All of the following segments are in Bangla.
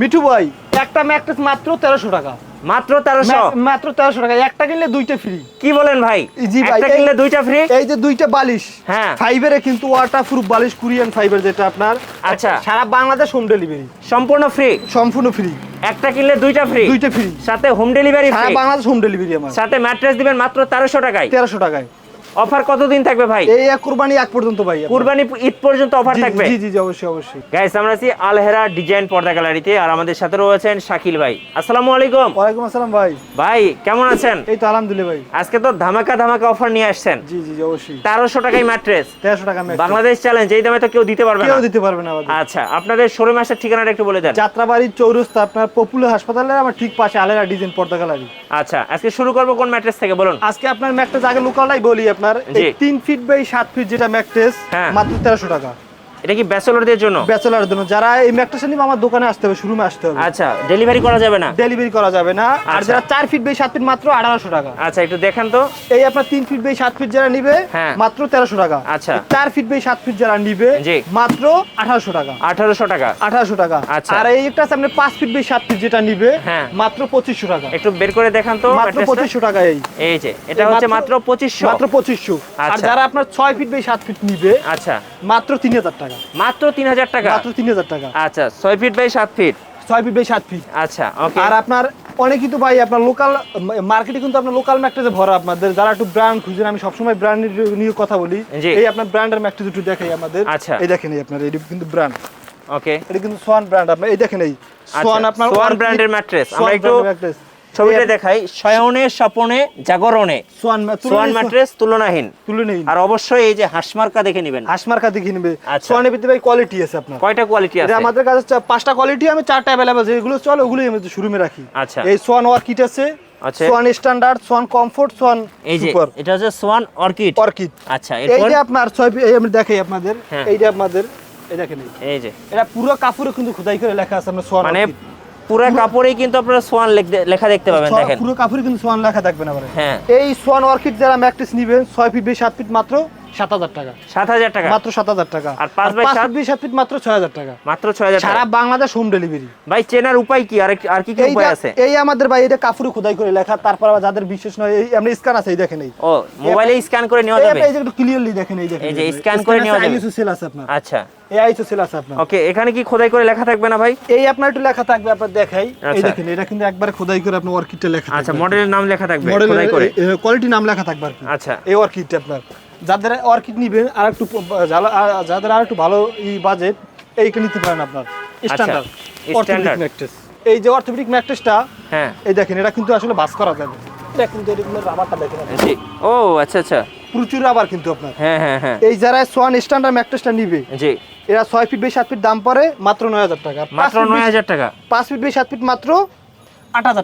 মিঠু ভাই একটা ম্যাট্রেস মাত্র তেরোশো টাকা। মাত্র তেরোশো? মাত্র তেরোশো টাকা একটা কিনলে দুইটা ফ্রি কি বলেন ভাই? জি ভাই, একটা কিনলে দুইটা ফ্রি এই যে দুইটা বালিশ হ্যাঁ। ফাইবারে কিন্তু ওয়াটার প্রুফ বালিশ কোরিয়ান ফাইবার যেটা আপনার আচ্ছা। সারা বাংলাদেশ হোম ডেলিভারি সম্পূর্ণ ফ্রি সম্পূর্ণ ফ্রি একটা কিনলে দুইটা ফ্রি দুইটা ফ্রি সাথে হোম ডেলিভারি সারা বাংলাদেশ হোম ডেলিভারি আমার। সাথে ম্যাট্রেস দিবেন মাত্র তেরোশো টাকায়। তেরোশো টাকায়। অফার কতদিন থাকবে ভাই? এই কোরবানি এক পর্যন্ত ভাই। কুরবানি ঈদ পর্যন্ত অফার থাকবে জি জি জি অবশ্যই অবশ্যই। গাইস আমরা আছি আলহেরা ডিজাইন পর্দা গ্যালারিতে আর আমাদের সাথে রয়েছেন শাকিল ভাই। আসসালামু আলাইকুম। ওয়ালাইকুম আসসালাম ভাই। ভাই কেমন আছেন? এই তো আলহামদুলিল্লাহ ভাই। আজকে তো ধামাকা ধামাকা অফার নিয়ে আসছেন। জি জি অবশ্যই। তেরোশো টাকায় ম্যাট্রেস তেরোশো টাকা mattress। বাংলাদেশ চ্যালেঞ্জ এই দামে তো কেউ দিতে পারবে না। কেউ দিতে পারবে না আচ্ছা আপনাদের শোরুম আসার ঠিকানাটা একটু বলে দেন। যাত্রাবাড়ির চৌরস্তা আপনার পপুলার হাসপাতালের আমার ঠিক পাশে আলেরা ডিজাইন পর্দা গ্যালারি। আচ্ছা আজকে শুরু করব কোন ম্যাট্রেস থেকে? বলুন। আজকে আপনার ম্যাট্রেস আগে লোকালটাই বলি আপনার এই তিন ফিট বাই 7 ফিট যেটা ম্যাট্রেস হ্যাঁ। মাত্র 1300 টাকা এটা কি ব্যাচেলরদের জন্য? ব্যাচেলার জন্য। যারা এই ম্যাট্রেস নিবে আমার দোকানে আসতে হবে শোরুমে আসতে হবে। আচ্ছা ডেলিভারি করা যাবে না? ডেলিভারি করা যাবে না। আর আচ্ছা। যারা চার ফিট বাই সাত ফিট মাত্র আঠারোশো টাকা। আচ্ছা একটু দেখেন তো। এই আপনার তিন ফিট বাই সাত ফিট যারা নিবে হ্যাঁ। মাত্র তেরোশো টাকা। আচ্ছা। চার ফিট বাই সাত ফিট যারা নিবে মাত্র আঠারোশো টাকা। আঠারোশো টাকা। আঠারোশো টাকা। আচ্ছা। আর এই একটা আছে আপনার পাঁচ ফিট বাই সাত ফিট যেটা নিবে হ্যাঁ। মাত্র পঁচিশশো টাকা। একটু বের করে দেখান তো মাত্র mattress টা। পঁচিশশো টাকা এই। এই যে এটা হচ্ছে মাত্র পঁচিশশো। মাত্র পঁচিশশো। আর আচ্ছা। যারা আপনার ছয় ফিট বাই সাত ফিট নিবে আচ্ছা। মাত্র তিন হাজার টাকা। মাত্র তিন হাজার টাকা? মাত্র তিন হাজার টাকা। আচ্ছা ছয় ফিট বাই সাত ফিট? ছয় ফিট বাই সাত ফিট। আচ্ছা ওকে আর আপনার অনেক কিন্তু ভাই আপনার লোকাল মার্কেটে কিন্তু আপনার লোকাল ম্যাকটেজে ভরা আপনাদের যারা একটু ব্র্যান্ড খুঁজেন আমি সবসময় ব্র্যান্ড নিয়ে কথা বলি। এই আপনার ব্র্যান্ডের ম্যাকটেজ একটু দেখাই আমাদের। আচ্ছা। এই দেখেন এই আপনার এটা কিন্তু ব্র্যান্ড ওকে এটা কিন্তু সোয়ান ব্র্যান্ড আপনার এই দেখেন এই সোয়ান আপনার সোয়ান ব্র্যান্ডের ম্যাট্রেস আমরা একটু। ছবিটা দেখাই। শয়নে স্বপনে জাগরণে। সোয়ান সোয়ান ম্যাট্রেস তুলনাহীন। তুলে নেই আর অবশ্যই এই যে হাসমার্কা দেখে নেবেন। হাসমার্কা দেখে নিবে। আচ্ছা। সোয়ানের ভিতরে ভাই কোয়ালিটি আছে আপনার। কয়টা কোয়ালিটি আছে? আমাদের কাছে পাঁচটা কোয়ালিটি আমি চারটা অ্যাভেলেবল যেগুলো চলে ওগুলোই আমি শোরুমে রাখি। আচ্ছা। এই সোয়ান অর্কিড আছে আচ্ছা। Swan standard swan comfort swan এই যে এটা হচ্ছে সোয়ান অর্কিড অর্কিড আচ্ছা এই যে আপনার ছয় এই আমি দেখাই আপনাদের। হ্যাঁ। এই যে আপনাদের এই দেখেন এই। যে। এটা পুরো কাপড়ে কিন্তু খোদাই করে লেখা আছে আপনার সোয়ান মানে। পুরো কাপড়েই কিন্তু আপনারা সোয়ান লেখ- দেখতে পাবেন দেখেন। পুরো কাপড়ে কিন্তু সোয়ান লেখা থাকবে না হ্যাঁ। এই সোয়ান অর্কিড যারা ম্যাট্রিক্স নেবেন ছয় ফিট বাই সাত ফিট মাত্র সাত হাজার টাকা। সাত হাজার টাকা? মাত্র সাত হাজার টাকা। আর পাঁচ বাই সাত? ফিট সাত ফিট মাত্র ছয় হাজার টাকা। মাত্র ছয় হাজার সারা বাংলাদেশ হোম ডেলিভারি ভাই চেনার উপায় কি? আর আর কি কি উপায় আছে? এই আমাদের ভাই এটা কাপড়ে খোদাই করে লেখা তারপর যাদের বিশেষ নয় এই আমরা স্ক্যান আছে এই দেখেন এই। ও মোবাইলে স্ক্যান করে নেওয়া যাবে? এই যে একটু ক্লিয়ারলি দেখেন এই দেখেন এই যে scan করে নেওয়া যাবে। আইএসও সেল আছে আপনার। আচ্ছা। এই আইএসও সেল আছে আপনার। ওকে এখানে কি খোদাই করে লেখা থাকবে না ভাই? এই আপনার একটু লেখা থাকবে আপনার দেখাই। এই আচ্ছা। দেখেন এটা কিন্তু একবারে খোদাই করে আপনার অর্কিডটা লেখা আচ্ছা মডেলের নাম লেখা থাকবে খোদাই করে। কোয়ালিটি নাম লেখা থাকবে আচ্ছা। এই অর্কিডটা আপনার। যাদের অর্কিড নিবেন আর একটু যাদের আর একটু ভালো ই বাজেট এইটা নিতে পারেন আপনার। স্ট্যান্ডার্ড অর্থোপেডিক ম্যাট্রেস এই যে অর্থোপেডিক ম্যাট্রেসটা হ্যাঁ। এই দেখেন এটা কিন্তু আসলে বাস করা যাবে। এটা কিন্তু এরকম রাবারটা দেখেন আপনি। জি। ও আচ্ছা আচ্ছা। প্রচুর রাবার কিন্তু আপনার। হ্যাঁ হ্যাঁ হ্যাঁ। এই যারা সোয়ান স্ট্যান্ডার্ড ম্যাট্রেসটা নিবে জি। এরা ছয় ফিট বাই সাত ফিট দাম পড়ে মাত্র নয় হাজার টাকা। মাত্র নয় হাজার টাকা। পাঁচ ফিট বাই সাত ফিট মাত্র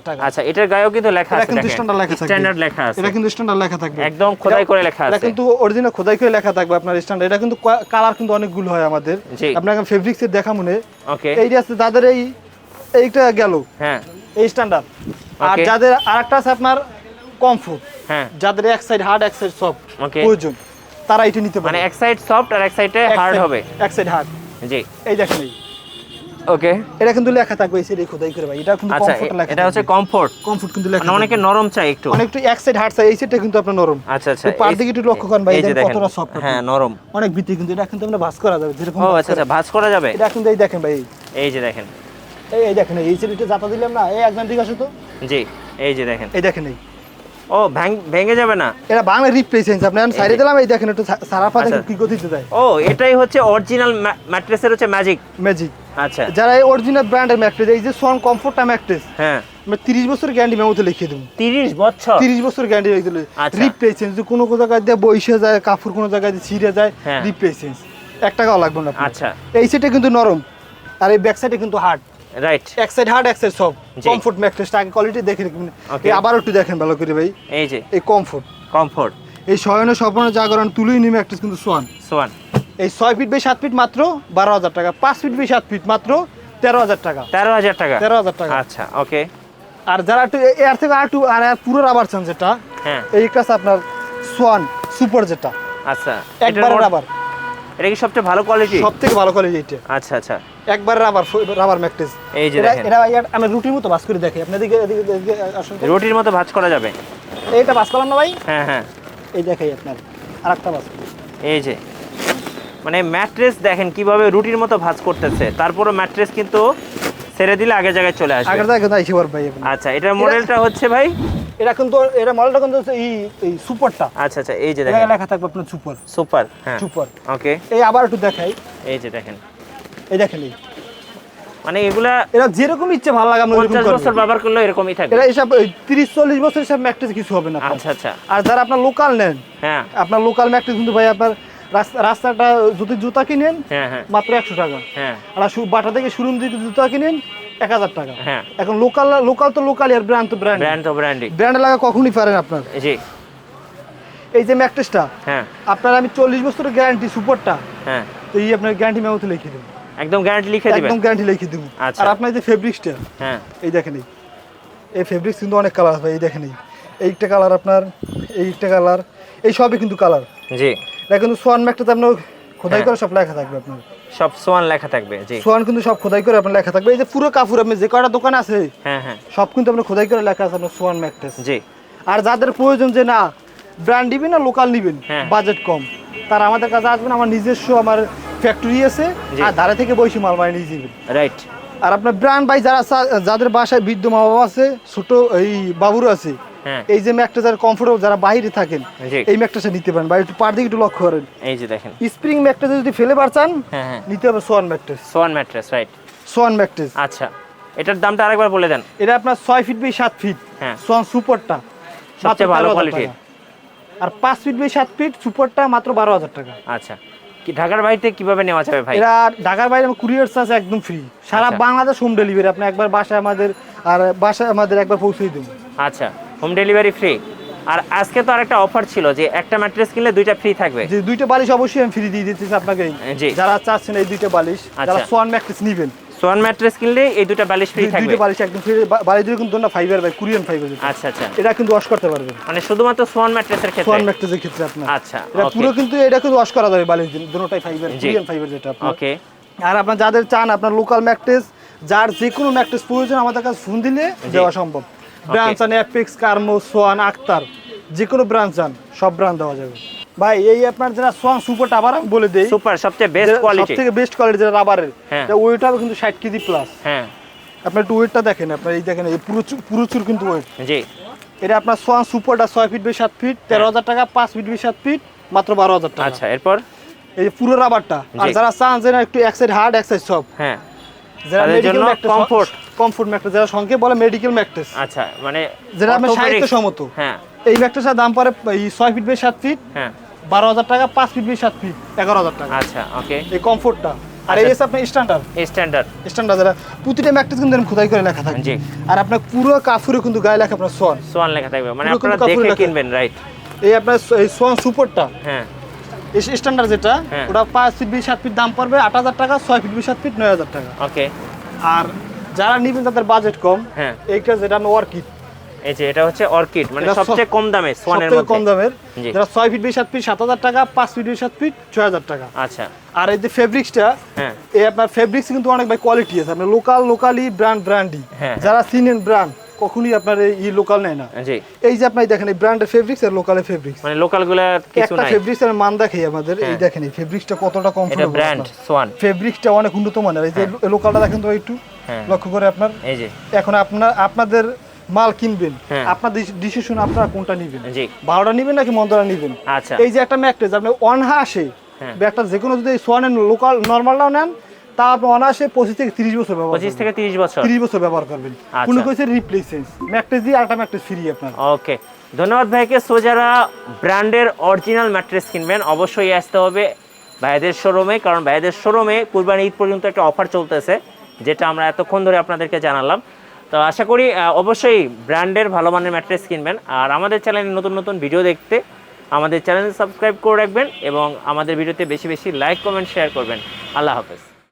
টাকা। আচ্ছা এটার গায়েও কিন্তু লেখা আছে কিন্তু স্ট্যান্ডার্ড লেখা থাকবে। স্ট্যান্ডার্ড লেখা আছে। এটা কিন্তু স্ট্যান্ডার্ড লেখা থাকবে। একদম খোদাই করে লেখা এটা কিন্তু অরিজিনাল খোদাই করে লেখা থাকবে আপনার স্ট্যান্ডার্ড এটা কিন্তু কালার কিন্তু অনেকগুলো হয় আমাদের। আপনাকে ফেব্রিক্স এর দেখা মনে। ওকে এই যে আছে যাদের এই এইটা গেল। হ্যাঁ। এই স্ট্যান্ডার্ড আর যাদের আরেকটা আছে আপনার কমফোর্ট হ্যাঁ। যাদের এক সাইড হার্ড এক সাইড সফট প্রয়োজন। তারা এটা নিতে মানে পারে এক সাইড সফট আর এক সাইডে হার্ড হবে। এক সাইড হার্ড জি। এই দেখেন এই। ওকে এটা কিন্তু লেখা থাকবে এই সাইডে খোদাই করে ভাই। এটা কিন্তু আচ্ছা কমফোর্ট লেখা এটা হচ্ছে কমফোর্ট কমফোর্ট কিন্তু লেখা মানে অনেকে নরম চাই একটু। অনেকটু এক সাইড হার্ড সাইড এই সাইডটা কিন্তু আপনার নরম। আচ্ছা আচ্ছা। পার দিকে একটু লক্ষ্য করেন ভাই, কতটা soft হ্যাঁ নরম। অনেক ভিত্তি কিন্তু এটা কিন্তু আমরা ভাস করা যাবে যেরকম ও আচ্ছা আচ্ছা ভাঁজ করা যাবে? এটা কিন্তু এই দেখেন ভাই। এই। যে দেখেন। এই এই দেখেন এই সাইডটা জাতা দিলাম না এই একজন ঠিক আছে তো। জি এই যে দেখেন। এই দেখেন এই। ও ভাঙ- যাবে না? এটা বাংলা রিপ্লেসেন্স আপনি এখন সাইডে দিলাম এই দেখেন একটু সারা পা দেখেন আচ্ছা। কি গতিতে দেয় ও এটাই হচ্ছে অরিজিনাল ম্যাট্রেসের হচ্ছে ম্যাজিক ম্যাজিক আচ্ছা। যারা এই অরিজিনাল ব্র্যান্ডের ম্যাট্রেস এই যে সোয়ান কমফোর্টটা ম্যাট্রেস হ্যাঁ। আমরা তিরিশ বছর গ্যারান্টি মেমোতে লিখে দেবো। তিরিশ বছর? তিরিশ বছর গ্যারান্টি লিখে আচ্ছা। রিপ্লেসেন্স যদি কোনো কোনো জায়গায় দিয়ে বইসে যায় কাপড় কোনো জায়গায় দিয়ে ছিঁড়ে যায় হ্যাঁ। রিপ্লেসেন্স এক টাকাও লাগবে না আচ্ছা। এই সাইডে কিন্তু নরম আর এই ব্যাক সাইডে কিন্তু হার্ড রাইট এক সাইড হার্ড এক সাইড জি। কমফোর্ট ম্যাট্রেসটা আগে কোয়ালিটি দেখে রাখবেন এই আবার একটু দেখেন ভালো করে ভাই। এই যে। এই কমফোর্ট কমফোর্ট এই শয়নে স্বপ্নে জাগরণ তুলেই নিয়ে ম্যাট্রেস কিন্তু সোয়ান সোয়ান এই ছয় ফিট বাই সাত ফিট মাত্র বারো হাজার টাকা। পাঁচ ফিট বাই সাত ফিট মাত্র তেরো হাজার টাকা। তেরো হাজার টাকা? তেরো হাজার টাকা। আচ্ছা ওকে। আর যারা একটু এর থেকে আর একটু আর পুরো রাবার চান যেটা হ্যাঁ। এই কাছে আপনার সোয়ান সুপার যেটা। আচ্ছা একবারে রাবার এটা কি সবচেয়ে ভালো কোয়ালিটি সব থেকে ভালো কোয়ালিটি এটা আচ্ছা আচ্ছা। একবার রাবার রাবার ম্যাট্রেস। এই যে এটা দেখেন। এটা আমি রুটির মতো বাস করে দেখি। আপনি এদিকে আসুন রুটির মতো ভাঁজ করা যাবে। এইটা বাস করলাম না ভাই? হ্যাঁ হ্যাঁ। এই দেখাই আপনার আর একটা বাস এই যে। মানে ম্যাট্রেস দেখেন কীভাবে রুটির মতো ভাঁজ করতেছে। তারপরও ম্যাট্রেস কিন্তু ছেড়ে দিলে আগের জায়গায় চলে আসবে। আগের জায়গায় আইসি ভাই। আচ্ছা এটার মডেলটা হচ্ছে ভাই? এটা কিন্তু এটা মডেলটা কিন্তু এই এই সুপারটা। আচ্ছা আচ্ছা এই যে দেখেন। লেখা থাকবে আপনার সুপার। সুপার হ্যাঁ। সুপার। ওকে এই আবার একটু দেখাই। এই যে দেখেন। এই দেখেন এই। মানে এগুলা এটা যেরকম ইচ্ছে ভালো লাগে ওরকম পঞ্চাশ বছর ব্যবহার করলেও এরকমই থাকবে। এটা এসব তিরিশ চল্লিশ বছর এসব ম্যাট্রেস কিছু হবে না। আচ্ছা আচ্ছা। আর যারা আপনার লোকাল নেন হ্যাঁ। আপনার লোকাল ম্যাট্রেস কিন্তু ভাই আপনার রাস্তাটা যদি জুতা কিনেন হ্যাঁ হ্যাঁ। মাত্র একশো টাকা। হ্যাঁ। আর বাটা থেকে শুরু দিকে জুতা কিনেন এক হাজার টাকা। হ্যাঁ। এখন লোকাল লোকাল তো লোকালই আর ব্র্যান্ড তো ব্র্যান্ড ব্র্যান্ড তো ব্র্যান্ডই ব্র্যান্ড লাগা কখনই পারেন আপনার। জি। এই যে ম্যাট্রেসটা হ্যাঁ। আপনার আমি চল্লিশ বছরের গ্যারান্টি সুপারটা হ্যাঁ। তো এই আপনার গ্যারান্টি মেমোতে লিখে দেবো। একদম গ্যারান্টি লিখে দিবেন? একদম গ্যারান্টি লিখে দেবো। আচ্ছা। আর আপনার এই যে ফেব্রিক্সটা হ্যাঁ। এই দেখেন এই। এই ফেব্রিক্স কিন্তু অনেক কালার হবে এই দেখেন এই। এইটা কালার আপনার এইটা কালার এই সবই কিন্তু কালার জি। কিন্তু সোয়ান আপনার খোদাই হ্যাঁ। করে সব লেখা থাকবে আপনার। সব সোয়ান লেখা থাকবে জি। সোয়ান কিন্তু সব খোদাই করে আপনার লেখা থাকবে। এই যে পুরো আপনি যে কয়টা দোকান আছে হ্যাঁ হ্যাঁ। সব কিন্তু আপনার খোদাই করে লেখা আছে আপনার সোয়ান ম্যাকটেস জি। আর যাদের প্রয়োজন যে না ব্র্যান্ড নিবেন না লোকাল নিবেন হ্যাঁ। বাজেট কম। তারা আমাদের কাছে আসবেন আমার নিজস্ব আমার ফ্যাক্টরি আছে আর ধারে থেকে বৈশি মাল মানে নিয়ে যাবেন। রাইট আর আপনার ব্র্যান্ড ভাই যারা যাদের বাসায় বৃদ্ধ মা বাবা আছে ছোট এই বাবুর আছে হ্যাঁ এই যে ম্যাকটা যারা কমফোর্টেবল যারা বাইরে থাকেন এই ম্যাকটা সে নিতে পারেন। বা একটু পার দিকে একটু লক্ষ্য করেন। এই যে দেখেন। স্প্রিং ম্যাকটা যদি ফেলে বার চান হ্যাঁ হ্যাঁ। নিতে হবে Swan mattress. Swan mattress right Swan mattress. আচ্ছা। এটার দামটা আরেকবার বলে দেন। এটা আপনার ছয় ফিট বাই সাত ফিট হ্যাঁ। সোয়ান সুপারটা সবচেয়ে ভালো 13,000 কোয়ালিটির। আর পাঁচ ফিট বাই সাত ফিট সুপারটা মাত্র বারো হাজার টাকা। আচ্ছা। কি ঢাকার বাইরে কীভাবে নেওয়া যাবে ভাই? এরা ঢাকার বাইরে কুরিয়ার চার্জ একদম ফ্রি সারা আচ্ছা। বাংলাদেশ হোম ডেলিভারি আপনি একবার বাসায় আমাদের আর বাসায় আমাদের একবার পৌঁছে দেবো আচ্ছা। হোম ডেলিভারি ফ্রি আর আজকে তো আরেকটা অফার ছিল যে একটা ম্যাট্রেস কিনলে দুইটা ফ্রি থাকবে। যে দুইটা বালিশ অবশ্যই আমি ফ্রি দিয়ে দিতেছি আপনাকে। জি। যারা চাচ্ছেন এই দুইটা বালিশ যারা আচ্ছা। সোয়ান ম্যাট্রেস নিবেন। সোয়ান ম্যাট্রেস কিনলে এই দুইটা বালিশ ফ্রি থাকবে। দুইটা বালিশ একদম ফ্রি বালিশ দিয়ে কিন্তু না ফাইবার বাই কোরিয়ান ফাইবার আচ্ছা আচ্ছা। এটা কিন্তু ওয়াশ করতে পারবেন। মানে শুধুমাত্র সোয়ান ম্যাট্রেসের ক্ষেত্রে? সোয়ান ম্যাট্রেসের ক্ষেত্রে আপনার। আচ্ছা এটা পুরো কিন্তু এটা কিন্তু ওয়াশ করা যাবে বালিশ দিন দুটোটাই ফাইবার জি। কোরিয়ান ফাইবার যেটা আপনার। ওকে আর আপনার যাদের চান আপনার লোকাল ম্যাট্রেস যার যে কোনো ম্যাট্রেস প্রয়োজন আমাদের কাছে ফোন দিলে দেওয়া সম্ভব। ব্রাঞ্চ চান অ্যাপেক্স কার্মো সোয়ান আক্তার যে কোনো ব্রাঞ্চ চান সব ব্রাঞ্চ দেওয়া যাবে। ভাই এই আপনার যারা সোয়ান সুপারটা আবার আমি বলে দেই সুপার সবচেয়ে বেস্ট কোয়ালিটি থেকে বেস্ট কোয়ালিটি যেটা রাবারের হ্যাঁ। ওয়েটটাও কিন্তু ষাট কেজি প্লাস হ্যাঁ। আপনার একটু ওয়েটটা দেখেন আপনার এই দেখেন এই পুরো কিন্তু ওয়েট জি। এটা আপনার সোয়ান সুপারটা ছয় ফিট বাই সাত ফিট তেরো হাজার টাকা পাঁচ ফিট বাই সাত ফিট মাত্র বারো হাজার টাকা। আচ্ছা এরপর? এই পুরো রাবারটা আর যারা চান যে একটু এক সাইড হার্ড এক সাইড সব হ্যাঁ। যারা মেডিকেল comfort। কমফোর্ট ম্যাট্রেস যারা সংক্ষেপ বলে মেডিকেল ম্যাট্রেস আচ্ছা মানে যেটা আপনার সাহিত্য সম্মত হ্যাঁ। এই ম্যাট্রেসের দাম পড়ে ছয় ফিট বাই সাত ফিট হ্যাঁ। বারো হাজার টাকা পাঁচ ফিট বাই সাত ফিট এগারো হাজার টাকা। আচ্ছা ওকে। এই কমফোর্টটা আর আচ্ছা। এই আপনার স্ট্যান্ডার্ড স্ট্যান্ডার্ড স্ট্যান্ডার্ড যারা প্রতিটা ম্যাট্রেস কিন্তু খোদাই করে লেখা থাকে। জি। আর আপনার পুরো কাফুরে কিন্তু গায়ে লেখা আপনার সোয়ান। সোয়ান লেখা থাকবে মানে আপনারা দেখে কিনবেন রাইট এই আপনার এই সোয়ান সুপারটা। হ্যাঁ। এই স্ট্যান্ডার্ড যেটা হ্যাঁ। ওটা পাঁচ ফিট বাই সাত ফিট দাম পড়বে আট হাজার টাকা ছয় ফিট বাই সাত ফিট নয় হাজার টাকা। ওকে। আর যারা নিবেন তাদের বাজেট কম। হ্যাঁ। এইটা যেটা অর্কিড এই যে এটা হচ্ছে অর্কিড মানে সবচেয়ে কম দামে সোয়ানের সবথেকে কম মধ্যে দামের। যারা ছয় ফিট বাই সাত ফিট সাত হাজার টাকা পাঁচ ফিট বাই সাত ফিট ছয় হাজার টাকা। আচ্ছা। আর এই যে ফেব্রিক্সটা হ্যাঁ। এই আপনার ফেব্রিক্স কিন্তু অনেক ভাই কোয়ালিটি আছে। আপনার লোকাল লোকালি ব্র্যান্ড ব্র্যান্ডই হ্যাঁ। যারা সিনিয়র ব্র্যান্ড কখনোই আপনার এই লোকাল নেয় না। জি। এই যে আপনি দেখেন এই ব্র্যান্ডের ফেব্রিক্স আর লোকালের ফেব্রিক্স মানে লোকালগুলা কিছু একটা নাই। ফেব্রিক্স এর মান দেখাই আমাদের। এই হ্যাঁ। দেখেন এই ফেব্রিক্সটা কতটা কমফোর্টেবল এটা ব্র্যান্ড সোয়ান। ফেব্রিক্সটা অনেক উন্নত মানের। এই যে লোকালটা দেখেন তো একটু। হ্যাঁ লক্ষ্য করে আপনার? এই যে। এখন আপনার আপনাদের মাল কিনবেন হ্যাঁ। আপনার ডিসিশন আপনারা কোনটা নিবেন? জি। ভালোটা নিবেন নাকি মন্দটা নিবেন? আচ্ছা। এই যে একটা ম্যাট্রেস আপনি অনহাসে হ্যাঁ। একটা যে কোনো যদি সোয়ানের লোকাল নর্মালটাও নেন তা আপনি অনায়াসে পঁচিশ থেকে তিরিশ বছর ব্যবহার পঁচিশ থেকে তিরিশ বছর? তিরিশ বছর ব্যবহার করবেন। আচ্ছা। কোনো কইছে রিপ্লেসেন্স ম্যাট্রেস দিয়ে আরেকটা ম্যাট্রেস ফ্রি আপনার। ওকে ধন্যবাদ ভাইকে। সো যারা ব্র্যান্ডের অরিজিনাল ম্যাট্রেস কিনবেন অবশ্যই আসতে হবে ভাইদের শোরুমে কারণ ভাইদের শোরুমে কুরবানি ঈদ পর্যন্ত একটা অফার চলতেছে। যেটা আমরা এতক্ষণ ধরে আপনাদেরকে জানালাম। তো আশা করি অবশ্যই ব্র্যান্ডের ভালো মানের ম্যাট্রেস কিনবেন। আর আমাদের চ্যানেলে নতুন নতুন ভিডিও দেখতে আমাদের চ্যানেল সাবস্ক্রাইব করে রাখবেন এবং আমাদের ভিডিওতে বেশি বেশি লাইক, কমেন্ট, শেয়ার করবেন। আল্লাহ হাফেজ।